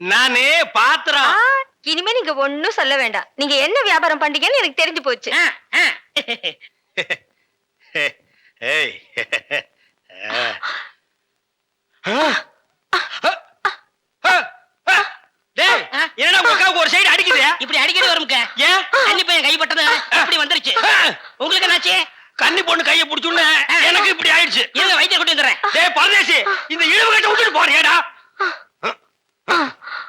நானே பாத்திரம் இனிமே நீங்க ஒண்ணும் சொல்ல வேண்டாம். நீங்க என்ன வியாபாரம் பண்றீங்கன்னு எனக்கு தெரிஞ்சு போச்சு. என்னடா உங்க அக்காவுக்கு ஒரு சைடு அடிக்குது? இப்படி அடிக்கடி வரும்க்க. ஏன்? கன்னி பையன் கைப்பட்டது இப்படி வந்துருச்சு. உங்களுக்கு என்னாச்சு? கன்னி பொண்ணு கைய புடிச்சுன்னு எனக்கு இப்படி ஆயிடுச்சு. இருங்க வைத்தியர் கொண்டு வந்துடுறேன். டேய் பரதேசி இந்த இழுவு கட்ட விட்டுட்டு போறியாடா?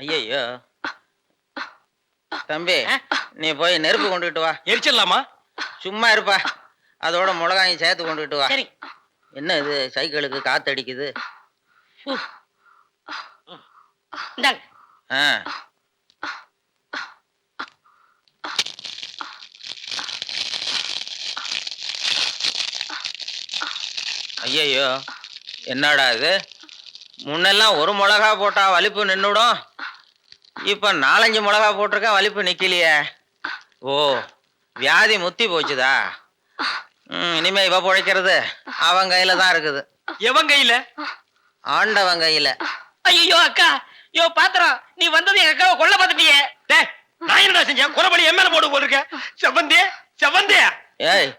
ஐயோ தம்பி நீ போய் நெருப்பு கொண்டுகிட்டு வா. எரிச்சிடலாமா? சும்மா இருப்பா. அதோட மிளகாயும் சேர்த்து கொண்டுகிட்டு வா. சரி. என்ன இது சைக்கிளுக்கு காத்தடிக்குது? ஆ. ஐயையோ என்னடா இது? முன்னெல்லாம் ஒரு மிளகா போட்டா வலிப்பு நின்னுடும். இப்ப நாலஞ்சு மிளகா போட்டிருக்கா வலிப்பு நிக்கலையே. ஓ வியாதி முத்தி போச்சுதா? ம், இனிமே இவ பிழைக்கிறது அவன் கையில தான் இருக்குது. எவன் கையில? ஆண்டவன் கையில. ஐயோ அக்கா. யோ பாத்திரம் நீ வந்தது எங்க அக்காவை கொல்ல பார்த்துட்டியே. டேய் நான் என்னடா செஞ்சேன்? குறபடி என் மேல போட்டு போட்டிருக்க. செவந்தே செவந்தே ஏய்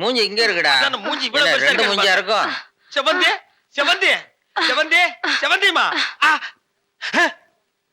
மூஞ்சி இங்க இருக்குடா. அதான் மூஞ்சி இவ்வளவு என்ன, பெருசா ரெண்டு இருக்கு மூஞ்சியா பாரு. இருக்கும்? செவந்தே செவந்தே செவந்தே செவந்திமா ஆ.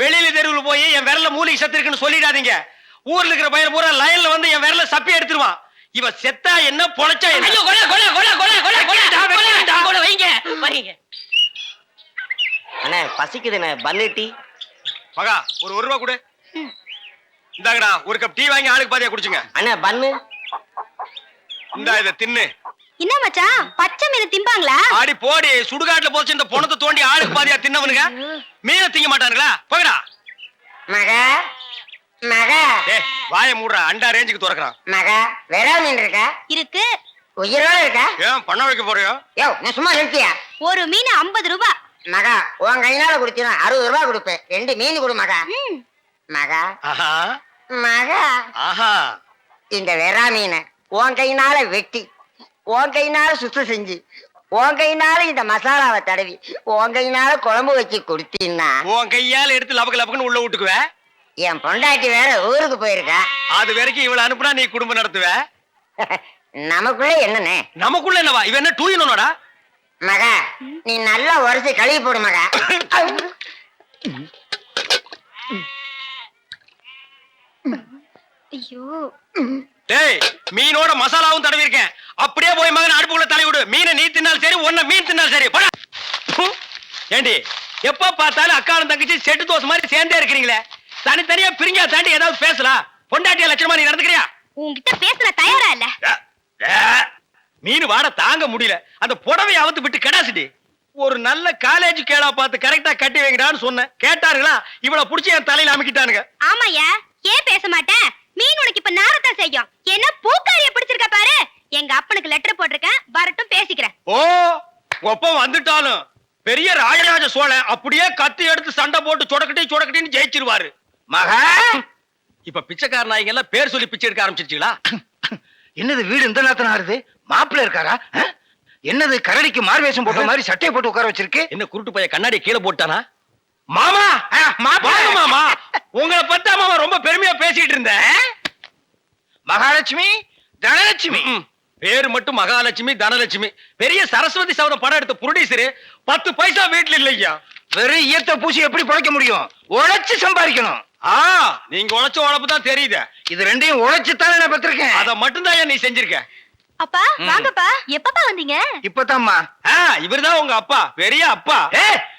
வெளியில தெருவில் போய் என் விரல்ல மூலிகை செத்து இருக்குன்னு சொல்லிடாதீங்க. ஊர்ல இருக்கிற பையன் பூரா லைன்ல வந்து என் விரல சப்பி எடுத்துருவான். இவ செத்தா என்ன பொழைச்சா என்ன? ஐயோ கொலை கொலை கொலை கொலை கொலை கொலை வைக்கடா, கொலை வைக்கடா. கொலை வைங்க வைங்க. அண்ணே பசிக்குதுண்ணே பன்னு டீ. மகா ஒரு ஒரு ரூபா கொடு. இந்தாங்கடா ஒரு கப் டீ வாங்கி ஆளுக்கு பாதியா குடிச்சுங்க. அண்ணே பன்னு இந்தா இத தின்னு. என்ன மச்சான்? பச்சை மீன் திம்பாங்களா ஆடி போடி சுடுகாட்டுல போச்சு இந்த பொணத்தை தோண்டி ஆளுக்கு பாதியா தின்னவனுங்க. மீனை திங்க மாட்டானுங்களா? போகடா மக மக. ஏ வாய மூடுறா அண்டா ரேஞ்சுக்கு திறக்கிறான். மக வேற மீன் இருக்கா? இருக்கு. உயிரோட இருக்கா? ஏன் பண்ண வைக்க போறியோ? யோ நீ சும்மா நிறுத்தியா? ஒரு மீன் ஐம்பது ரூபாய் மகா உன் கையினால குடுத்தினா அறுபது ரூபாய் கொடுப்பேன். ரெண்டு மீன் கொடு மகா. மகா. ஆஹா. மகா. ஆஹா. இந்த வெறா மீனை உன் கையினால வெட்டி உன் கையினால சுத்தம் செஞ்சு உன் கையினால இந்த மசாலாவை தடவி உன் கையினால குழம்பு வச்சு கொடுத்தீன்னா உன் கையால எடுத்து லபக்கு லபக்குன்னு உள்ள விட்டுக்குவ? என் பொண்டாட்டி வேற ஊருக்கு போயிருக்கா. அது வரைக்கும் இவள அனுப்புனா நீ குடும்பம் நடத்துவ? நமக்குள்ள என்னண்ணே? நமக்குள்ள என்னவா? இவன் என்ன டூயினோடா மகா நீ நல்லா உரைச்சு கழுவி போடு மகா. ஐயோ. டேய் மீனோட மசாலாவும் தடவி இருக்கேன் அப்படியே போய் மகன் அடுப்புக்குள்ள தலை விடு. மீனை நீ தின்னாலும் சரி ஒன்ன மீன் தின்னாலும் சரி. போடா. ஏண்டி எப்ப பார்த்தாலும் அக்காலும் தங்கச்சி செட்டு தோசை மாதிரி சேர்ந்தே இருக்கிறீங்களே? தனித்தனியா பிரிஞ்சா தாண்டி ஏதாவது பேசலாம். பொண்டாட்டிய லட்சணமா நீ நடந்துக்கிறியா? உன்கிட்ட பேசுற தயாரா இல்ல? மீன் வாட தாங்க முடியல. அந்த புடவை அவுத்து விட்டு கடாசிட்டி. ஒரு நல்ல காலேஜ் கேளா பார்த்து கரெக்டா கட்டி வைங்கடான்னு சொன்னேன். கேட்டாருங்களா இவள புடிச்சு என் தலையில அமுக்கிட்டானுங்க. ஆமாயா ஏன் பேச மாட்டேன்? மீன் உனக்கு இப்ப நாரத்தான் செய்யும். என்ன பூக்காரிய பிடிச்சிருக்க பாரு? எங்க அப்பனுக்கு லெட்டர் போட்டிருக்கேன். வரட்டும் பேசிக்கிறேன். ஓ ஒப்பம் வந்துட்டாலும் பெரிய ராஜராஜ சோழன் அப்படியே கத்தி எடுத்து சண்டை போட்டு சொடக்கட்டி சொடக்கட்டின்னு ஜெயிச்சிருவாரு. மகா இப்ப பிச்சைக்கார நாய்ங்க எல்லாம் பேர் சொல்லி பிச்சை எடுக்க ஆரம்பிச்சிருச்சுங்களா? என்னது வீடு இந்த நேரத்துல ஆறுது? மாப்பிள்ள இருக்காரா? என்னது கரடிக்கு மார்வேஷம் போட்ட மாதிரி சட்டையை போட்டு உட்கார வச்சிருக்கு? என்ன குருட்டு பைய கண்ணாடி கீழே போட்டானா? மாமா. வாங்க மாமா! உங்களை பத்தா மாமா ரொம்ப பெருமையா பேசிட்டு இருந்தேன். மகாலட்சுமி தனலட்சுமி. பேரு மட்டும் மகாலட்சுமி தனலட்சுமி. பெரிய சரஸ்வதி சவரம் படம் எடுத்த புரொடியூசரு பத்து பைசா வீட்டுல இல்லையா? வெறும் ஈயத்தை பூசி எப்படி பிழைக்க முடியும்? உழைச்சு சம்பாதிக்கணும். ஆ நீங்க உழைச்ச உழைப்பு தான் தெரியுது. இது ரெண்டையும் உழைச்சு தானே நான் பெற்றிருக்கேன். அத மட்டும்தான் நீ செஞ்சிருக்க? அப்பா வாங்கப்பா. எப்பப்பா வந்தீங்க? இப்பதாம்மா. இவர்தான் உங்க அப்பா. பெரிய அப்பா. ஏ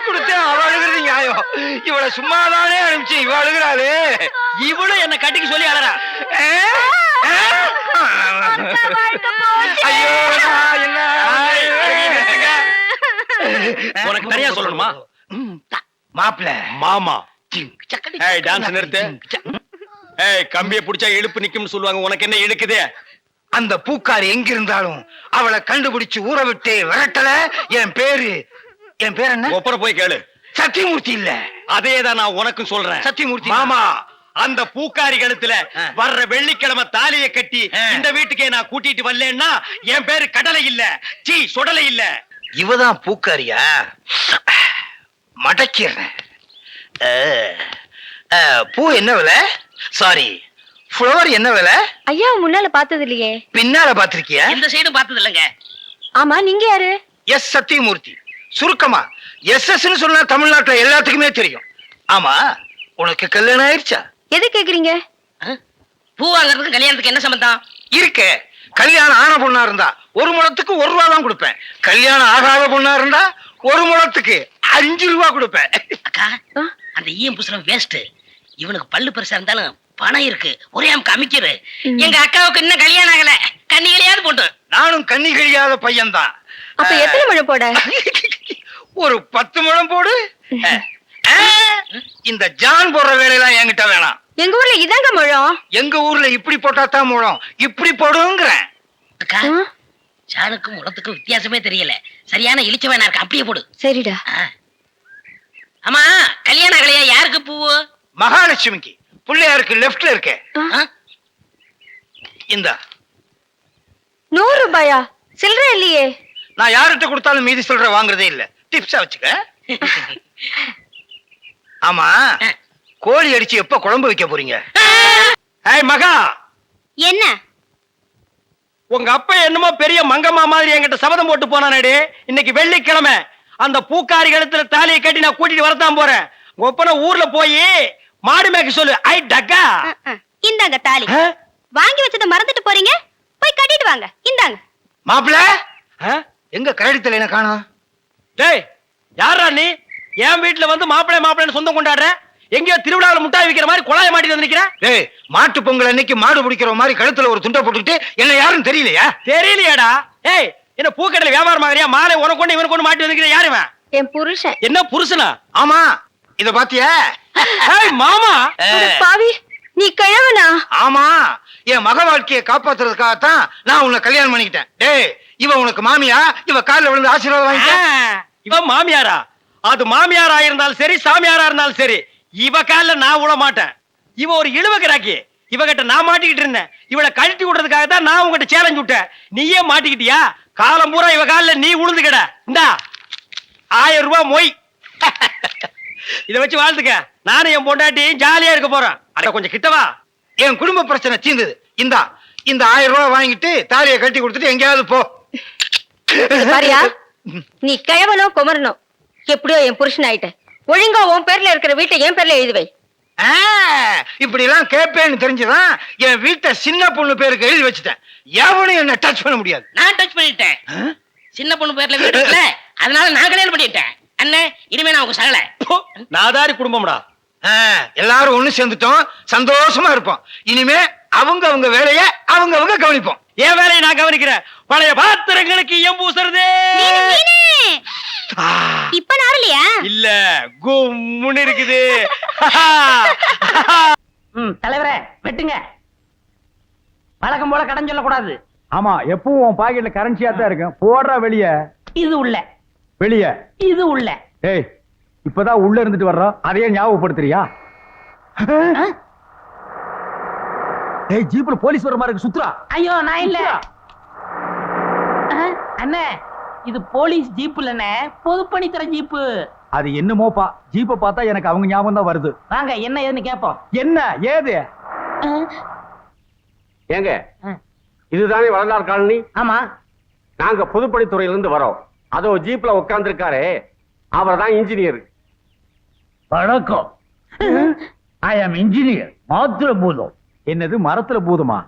அவளை கட்டி கொடுத்து அவ அழுகிறது நியாயம். இவளை சும்மாதானே அனுப்பிச்சு இவ அழுகிறாளே. இவளும் என்ன கட்டிக்க சொல்லி அழறா? ஐயோ நான் என்ன. உனக்கு தனியா சொல்லணுமா? மாப்பிள்ள மாமா. ஏய் டான்ஸ் நிறுத்து. ஏய் கம்பியை புடிச்சா இழுப்பு நிக்கும்னு சொல்லுவாங்க. உனக்கு என்ன இழுக்குது? அந்த பூக்காரி எங்க இருந்தாலும் அவளை கண்டுபிடிச்சு ஊற விட்டு விரட்டல. என் பேரு என் பேர் என்ன? ஒப்பர போய் கேளு. சத்தியமூர்த்தி இல்ல. அதே தான் நான் உனக்கும் சொல்றேன். சத்தியமூர்த்தி. மாமா அந்த பூக்காரி கழுத்துல. வர்ற வெள்ளிக்கிழமை தாலிய கட்டி. இந்த வீட்டுக்கே நான் கூட்டிட்டு வரலன்னா என் பேரு கடலை இல்ல. சீ சுடலை இல்ல. இவதான் பூக்காரியா? மடக்கிறேன் பூ என்ன விலை? சாரி ஃப்ளவர் என்ன விலை? ஐயா முன்னால பார்த்தது இல்லையே. பின்னால பாத்திருக்கியா எந்த சைடும் பார்த்தது இல்லைங்க ஆமா நீங்க யாரு? எஸ் சத்தியமூர்த்தி. சுருக்கமா. எஸ் எஸ் சொன்னா தமிழ்நாட்டுல எல்லாத்துக்குமே தெரியும். ஆமா உனக்கு கல்யாணம் ஆயிருச்சா எது கேக்குறீங்க? பூ வாங்குறதுக்கு கல்யாணத்துக்கு என்ன சம்பந்தம்? இருக்கே. கல்யாணம் ஆன பொண்ணா இருந்தா ஒரு முழத்துக்கு ஒரு ரூபா தான் கொடுப்பேன். கல்யாணம் ஆகாத பொண்ணா இருந்தா ஒரு முழத்துக்கு அஞ்சு ரூபா கொடுப்பேன். அக்கா? அந்த ஈயம் புசுரம் வேஸ்ட் இவனுக்கு பல்லு பெருசா இருந்தாலும் பணம் இருக்கு. ஒரே அமுக்கு அமைக்கிறு எங்க அக்காவுக்கு இன்னும் கல்யாணம் ஆகல. கண்ணிகளையாவது போட்டு நானும் கண்ணி கழியாத பையன்தான். அப்ப எத்தனை மழை போட? ஒரு பத்து முழம் போடு. இந்த ஜான் போடுற வேலையெல்லாம் என்கிட்ட வேணாம். எங்க ஊர்ல இதாங்க முழம் எங்க ஊர்ல இப்படி போட்டா தான் முழம் இப்படி போடுங்கிறேன். அக்கா சாணுக்கும் முளத்துக்கும் வித்தியாசமே தெரியல. சரியான இழிச்ச வேணா இருக்கு? அப்படியே போடு. சரிடா. ஆமா கல்யாணம் ஆகலையா யாருக்கு பூவு மகாலட்சுமிக்கு. பிள்ளையாருக்கு லெஃப்ட்ல இருக்கே? இந்த. நூறு ரூபாயா? சில்லற இல்லையே. நான் யார்கிட்ட கொடுத்தாலும் மீதி சொல்ற வாங்குறதே இல்ல. டிப்ஸா வச்சுக்க. ஆமா. கோழி அடிச்சு எப்ப குழம்பு வைக்க போறீங்க? ஏய் மகா! என்ன? உங்க அப்பா என்னமோ பெரிய மங்கம்மா மாதிரி என்கிட்ட சபதம் போட்டு போனானேடி. இன்னைக்கு வெள்ளிக்கிழமை. அந்த பூக்காரி கழுத்துல தாலியை கட்டி நான் கூட்டிட்டு வரத்தான் போறேன். ஒப்பனை ஊர்ல போய் மாடு மேய்க்க சொல்லு. ஐ டக்கா! இந்தாங்க தாலி? வாங்கி வச்சத மறந்துட்டு போறீங்க? போய் கட்டிட்டு வாங்க. இந்தாங்க. மாப்பிள ஆ? எங்க கரடித்தல என்ன காணோம் டேய் யாரா நீ? என் வீட்டுல வந்து மாப்பிள்ளை மாப்பிள்ளைன்னு சொந்தம் கொண்டாடுற? எங்கேயோ திருவிழாவில் முட்டாய் விக்கிற மாதிரி குழாய மாட்டிட்டு வந்து டேய் மாட்டு பொங்கல் அன்னைக்கு மாடு பிடிக்கிற மாதிரி கழுத்துல ஒரு துண்டை போட்டுக்கிட்டு என்ன யாரும் தெரியலையா? தெரியலையாடா. ஏய் என்ன பூக்கடையில வியாபாரம் ஆகுறியா மாலை உனக்கு கொண்டு இவனுக்கு கொண்டு மாட்டி வந்து யாருவன் என் புருஷன். என்ன புருஷனா? ஆமா இத பாத்தியா? மாமா. பாவி நீ கிழவனா? ஆமா என் மக வாழ்க்கையை காப்பாத்துறதுக்காகத்தான் நான் உன்னை கல்யாணம் பண்ணிக்கிட்டேன். டேய் இவ உனக்கு மாமியா? இவ கால்ல விழுந்து ஆசீர்வாதம் வாங்கிக்க இவ மாமியாரா? அது மாமியாரா இருந்தாலும் சரி சாமியாரா இருந்தாலும் சரி. இவ கால்ல நான் விட மாட்டேன். இவ ஒரு இழுவ கிராக்கி இவகிட்ட நான் மாட்டிக்கிட்டு இருந்தேன். இவளை கழட்டி விடுறதுக்காக தான் நான் உங்ககிட்ட சேலஞ்ச் விட்டேன். நீயே மாட்டிக்கிட்டியா? காலம் பூரா இவ கால்ல நீ உளுந்து கிட இந்தா. ஆயிரம் ரூபாய் மொய். இத வச்சு வாழ்த்துக்க நானும் என் பொண்டாட்டியும் ஜாலியா இருக்க போறேன். அட கொஞ்சம் கிட்டவா என் குடும்ப பிரச்சனை தீர்ந்தது இந்தா. இந்த ஆயிரம் ரூபாய் வாங்கிட்டு தாலியை கட்டி கொடுத்துட்டு எங்கேயாவது போ. பாரியா நீ கிழவனோ குமரனோ எப்படியோ என் புருஷன் ஆயிட்ட. ஒழுங்கா உன் பேர்ல இருக்கிற வீட்டை என் பேர்ல எழுதி வை. ஆ, இப்படி எல்லாம் கேட்பேன்னு தெரிஞ்சுதான் என் வீட்டை சின்ன பொண்ணு பேருக்கு எழுதி வச்சுட்டேன். எவனும் என்ன டச் பண்ண முடியாது. நான் டச் பண்ணிட்டேன். சின்ன பொண்ணு பேர்ல வீடு அதனால நான் கல்யாணம் பண்ணிட்டேன். அண்ணே இனிமே நான் உங்க சகல. நாதாரி குடும்பம்டா. எல்லாரும் ஒண்ணு சேர்ந்துட்டோம் சந்தோஷமா இருப்போம். இனிமே அவங்க அவங்க வேலைய அவங்க அவங்க கவனிப்போம். என் வேலையை நான் கவனிக்கிறேன். பழைய பாத்திரங்களுக்கு ஈயம் பூசுறது இப்ப நாரலையா? இல்ல கும்முன்னு இருக்குது தலைவரே வெட்டுங்க. வழக்கம் போல கடன் சொல்லக்கூடாது. ஆமா எப்பவும் உன் பாக்கெட்ல கரன்சியா தான் இருக்கும் போடுறா வெளிய. இது உள்ள. வெளிய. இது உள்ள. ஏய் இப்பதான் உள்ள இருந்துட்டு வர்றோம் அதையே ஞாபகப்படுத்துறியா? ஏய் ஜீப்ல போலீஸ் வர மாதிரி இருக்கு. சுத்துறா ஐயோ நான் இல்ல. அண்ணே இது போலீஸ் ஜீப் இல்லண்ணே பொதுப்பணித்துறை ஜீப்பு. அது என்னமோப்பா ஜீப்பை பார்த்தா எனக்கு அவங்க ஞாபகம் தான் வருது. வாங்க என்ன ஏதுன்னு கேட்போம். என்ன ஏது? ஏங்க. இதுதானே வளர்ந்தார் காலனி? ஆமா. நாங்க பொதுப்பணித்துறையில இருந்து வரோம். அதோ ஜீப்ல உட்கார்ந்திருக்காரே அவர் தான் இன்ஜினியர். வணக்கம். ஐ ஆம் இன்ஜினியர் மாத்திர பூதம் என்னது மரத்துல பூதமா?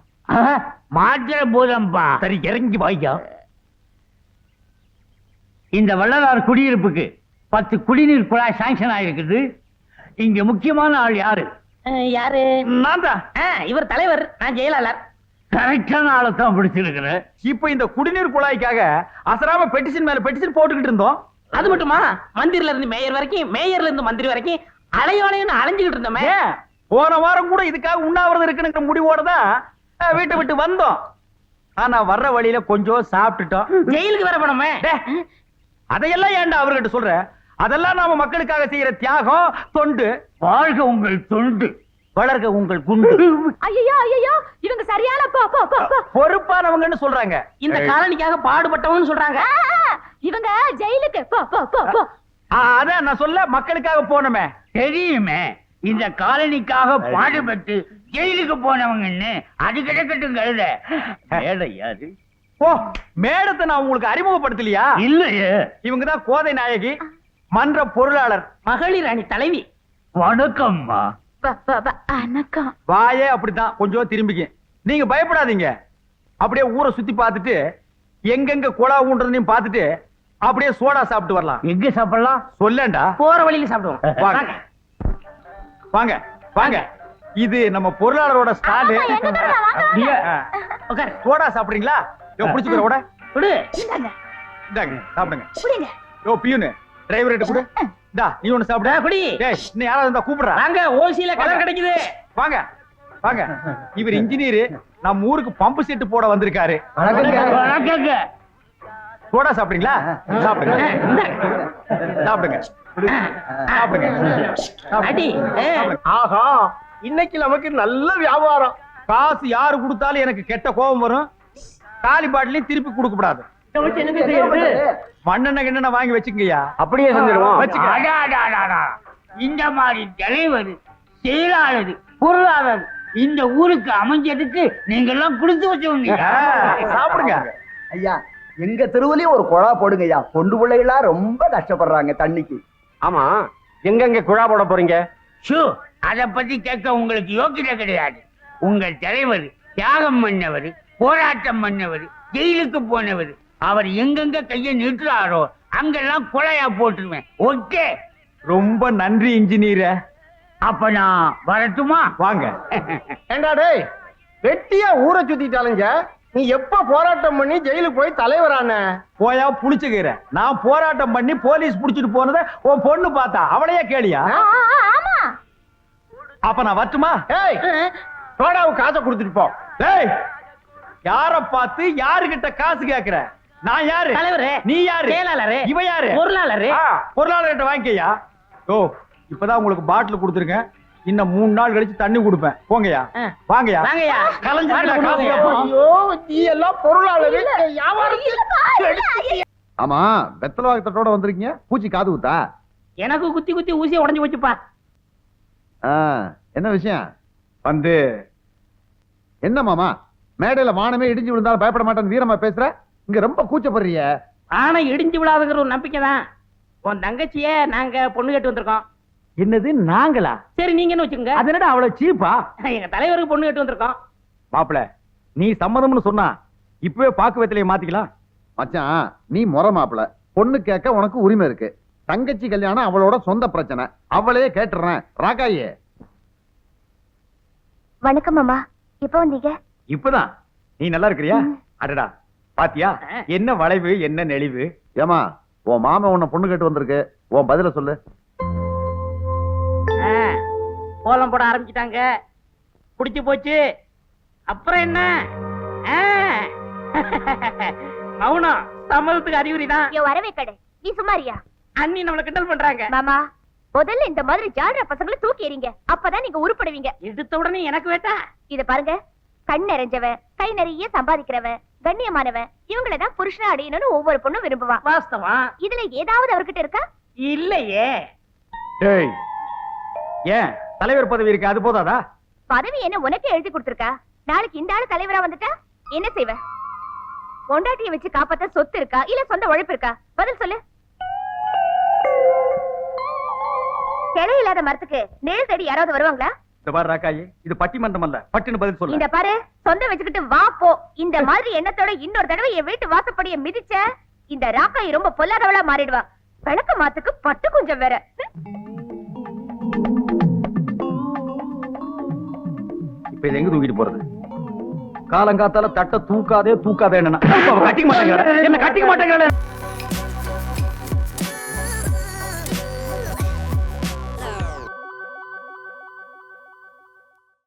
மாத்திர பூதம்பா சரி இறங்கி வாய்க்கா. இந்த வள்ளலார் குடியிருப்புக்கு பத்து குடிநீர் குழாய் சாங்ஷன் ஆயிருக்குது. இங்க முக்கியமான ஆள் யாரு? யாரு? நான் தான். இவர் தலைவர் நான் ஜெயலலிதா கரெக்டான ஆளை தான் பிடிச்சிருக்கிறேன் இப்ப இந்த குடிநீர் குழாய்க்காக அசராம பெட்டிஷன் மேல பெட்டிஷன் போட்டுக்கிட்டு இருந்தோம். அது மட்டுமா? மந்திரில இருந்து மேயர் வரைக்கும் மேயர்ல இருந்து மந்திரி வரைக்கும் அலையோலையும் அலைஞ்சுக்கிட்டு இருந்தோமே. போன வாரம் கூட இதுக்காக உண்ணாவிரதம் இருக்குங்கிற முடிவோட தான் வீட்டை விட்டு வந்தோம். ஆனா வர்ற வழியில கொஞ்சம் சாப்பிட்டுட்டோம். ஜெயிலுக்கு வர போனோமே. அதையெல்லாம் ஏன்டா அவர்கிட்ட சொல்ற? அதெல்லாம் நாம மக்களுக்காக செய்யற தியாகம் தொண்டு. வாழ்க உங்கள் தொண்டு. வளர்க உங்கள் குண்டு. ஐயோ ஐயோ இவங்க சரியான போ போ போ போ. பொறுப்பானவங்கன்னு சொல்றாங்க. இந்த காலனிக்காக பாடுபட்டவன்னு சொல்றாங்க. இவங்க ஜெயிலுக்கு போ போ போ போ. ஆ, அதான் நான் சொல்ல மக்களுக்காக போனோமே. தெரியுமே இந்த காலனிக்காக பாடுபட்டு ஜெயிலுக்கு போனவங்கன்னு அது கிடக்கட்டும் கழுத. மேடை யாரு ஓ மேடத்தை நான் உங்களுக்கு அறிமுகப்படுத்தலையா? இல்லையே. இவங்க தான் கோதை நாயகி மன்ற பொருளாளர் மகளிர் அணி தலைவி. வணக்கம்மா. அனக்கம் வாயே அப்படித்தான் கொஞ்சம் திரும்பிக்க. நீங்க பயப்படாதீங்க. அப்படியே ஊரை சுத்தி பார்த்துட்டு எங்கெங்க குழா ஊன்றதையும் பார்த்துட்டு அப்படியே சோடா சாப்பிட்டு வரலாம். எங்க சாப்பிடலாம்? சொல்லேன்டா. போற வழியில சாப்பிடுவோம். வாங்க. வாங்க. வாங்க வாங்க. இது நம்ம பொருளாளரோட ஸ்டாலு. சோடா சாப்பிடுறீங்களா? யோ புடிச்சுக்கிற ஓட விடு. இந்தாங்க. சாப்பிடுங்க. புடிங்க யோ பியூனு டிரைவர் கிட்ட கொடு. இந்தா நீ ஒண்ணு சாப்பிடு. குடி. டேய் இன்னும் யாராவது இருந்தா கூப்பிடுறா. வாங்க ஓசியில கலர் கிடைக்குது. வாங்க வாங்க. இவர் இன்ஜினியர். நம்ம ஊருக்கு பம்பு செட்டு போட வந்திருக்காரு. சோடா சாப்பிடுறீங்களா? சாப்பிடுங்க. சாப்பிடுங்க. சாப்பிடுங்க. ஆஹா இன்னைக்கு நமக்கு நல்ல வியாபாரம். காசு யாரு கொடுத்தாலும் எனக்கு கெட்ட கோபம் வரும். காலி பாட்டிலையும் திருப்பி கொடுக்க கூடாது மண்ணெண்ணெய் கிண்ணெண்ணெய் வாங்கி வச்சுக்கங்கய்யா. அப்படியே செஞ்சிருவோம். இந்த மாதிரி தலைவர் செயலாளர் பொருளாளர் இந்த ஊருக்கு அமைஞ்சதுக்கு நீங்க எல்லாம் கொடுத்து வச்சவங்க சாப்பிடுங்க. ஐயா எங்க தெருவுலயும் ஒரு குழா போடுங்க ஐயா பொண்டு பிள்ளைகளா ரொம்ப கஷ்டப்படுறாங்க தண்ணிக்கு. ஆமா எங்கெங்க குழா போட போறீங்க? ஷூ அத பத்தி கேட்க உங்களுக்கு யோக்கியதை கிடையாது. உங்கள் தலைவர் தியாகம் பண்ணவர் போராட்டம் பண்ணவர் ஜெயிலுக்கு போனவர். அவர் எங்கெங்க கையை நிறுத்துறாரோ அங்கெல்லாம் கொலையா போட்டுருவேன். ஓகே? ரொம்ப நன்றி இன்ஜினியர். அப்ப நான் வரட்டுமா? வாங்க. ஏண்டா டேய் வெட்டியா ஊரை சுத்திட்டாலுங்க நீ எப்ப போராட்டம் பண்ணி ஜெயிலுக்கு போய் தலைவரான? போயா புடிச்சுக்கிறேன் நான் போராட்டம் பண்ணி போலீஸ் புடிச்சிட்டு போனதை உன் பொண்ணு பார்த்தா. அவளையே கேளியா? அப்ப நான் வரட்டுமா? ஏய் சோடாவுக்கு காசை கொடுத்துட்டு போ. டேய் யார பார்த்து யாருகிட்ட காசு கேக்குற? நான் யாரு? தலைவரே, நீ யாரு? செயலாளரே, இவ யாரு? பொருளாளரே. ஆ, பொருளாளர்கிட்ட வாங்கிக்கய்யா ஓ இப்பதான் உங்களுக்கு பாட்டில் கொடுத்துருக்கேன் இன்னும் மூணு நாள் கழிச்சு தண்ணி கொடுப்பேன். போங்கய்யா. ஆ. வாங்கய்யா. வாங்கய்யா. கலைஞர்கிட்ட வாங்க, காசு வாங்க. கேட்போம். ஐயோ நீ எல்லாம் பொருளாளர். ஆமா வெத்தலை வாக்கத்தோட வந்திருக்கீங்க. பூச்சி காது குத்தா எனக்கு குத்தி குத்தி ஊசியை உடைஞ்சு போச்சுப்பா. ஆ, என்ன விஷயம்? வந்து என்ன மாமா? மேடையில வானமே இடிஞ்சு விழுந்தாலும் பயப்பட மாட்டேன்னு வீரமா பேசுற? இங்க ரொம்ப கூச்சப்படுறிய? ஆனா இடிஞ்சு விழாதுங்கிற ஒரு நம்பிக்கை தான். உன் தங்கச்சிய நாங்க பொண்ணு கேட்டு வந்திருக்கோம். என்னது நாங்களா? சரி நீங்கன்னு வச்சுக்கோங்க. அது என்னடா அவ்வளவு சீப்பா? எங்க தலைவருக்கு பொண்ணு கேட்டு வந்திருக்கோம். மாப்பிள நீ சம்மதம்னு சொன்னா இப்பவே பாக்கு வெத்தலையை மாத்திக்கலாம். மச்சான் நீ முறை மாப்பிள. பொண்ணு கேட்க உனக்கு உரிமை இருக்கு. தங்கச்சி கல்யாணம் அவளோட சொந்த பிரச்சனை. அவளையே கேட்டுறேன். ராக்காயே. வணக்கம் மாமா எப்போ வந்தீங்க? இப்பதான். நீ நல்லா இருக்கிறியா? அடடா. பாத்தியா? என்ன வளைவு என்ன நெளிவு? ஏமா உன் மாமன் உன்னை பொண்ணு கேட்டு வந்திருக்கு. உன் பதில சொல்லு. ஆ, கோலம் போட ஆரம்பிச்சிட்டாங்க. புடிச்சு போச்சு. அப்புறம் என்ன? மௌனம். சம்மதத்துக்கு அறிகுறி தான். வரவே கடை. நீ சும்மாரியா அண்ணி நம்மள கிண்டல் பண்றாங்க. மாமா முதல்ல இந்த மாதிரி ஜாடுற பசங்களை தூக்கி எறிங்க. அப்பதான் நீங்க உருப்படுவீங்க. எடுத்த உடனே எனக்கு வேட்டா. இத பாருங்க. கண் நிறைஞ்சவன் கை நிறைய சம்பாதிக்கிறவன் கண்ணியமானவன் இவங்கள தான் புருஷனா அடையணும்னு ஒவ்வொரு பொண்ணும் விரும்புவான். வாஸ்தவம் இதுல ஏதாவது அவர்கிட்ட இருக்கா? இல்லையே. டேய் ஏன்? தலைவர் பதவி இருக்கு அது போதாதா? பதவி என்ன உனக்கே எழுதி கொடுத்திருக்கா? நாளைக்கு இந்த ஆளு தலைவரா வந்துட்டா? என்ன செய்வ? பொண்டாட்டிய வச்சு காப்பாத்த சொத்து இருக்கா? இல்ல சொந்த உழைப்பு இருக்கா? பதில் சொல்லு. கிளை இல்லாத மரத்துக்கு நேர் தேடி யாராவது வருவாங்களா? இந்த பாரு ராக்காயி இது பட்டிமன்றம் அல்ல பட்டுன்னு பதில் இந்த சொல்ல பாரு சொந்த வச்சுக்கிட்டு வா போ. இந்த மாதிரி எண்ணத்தோட இன்னொரு தடவை என் வீட்டு வாசப்படிய மிதிச்ச இந்த ராக்காய் ரொம்ப பொல்லாதவளா மாறிடுவா. விளக்க மாத்துக்கு பட்டு கொஞ்சம் வேற. இப்ப இதை எங்க தூக்கிட்டு போறது? காலங்காத்தால தட்ட தூக்காதே தூக்காதே என்ன கட்டிக்க மாட்டேங்கிற என்ன கட்டிக்க மாட்டேங்கிற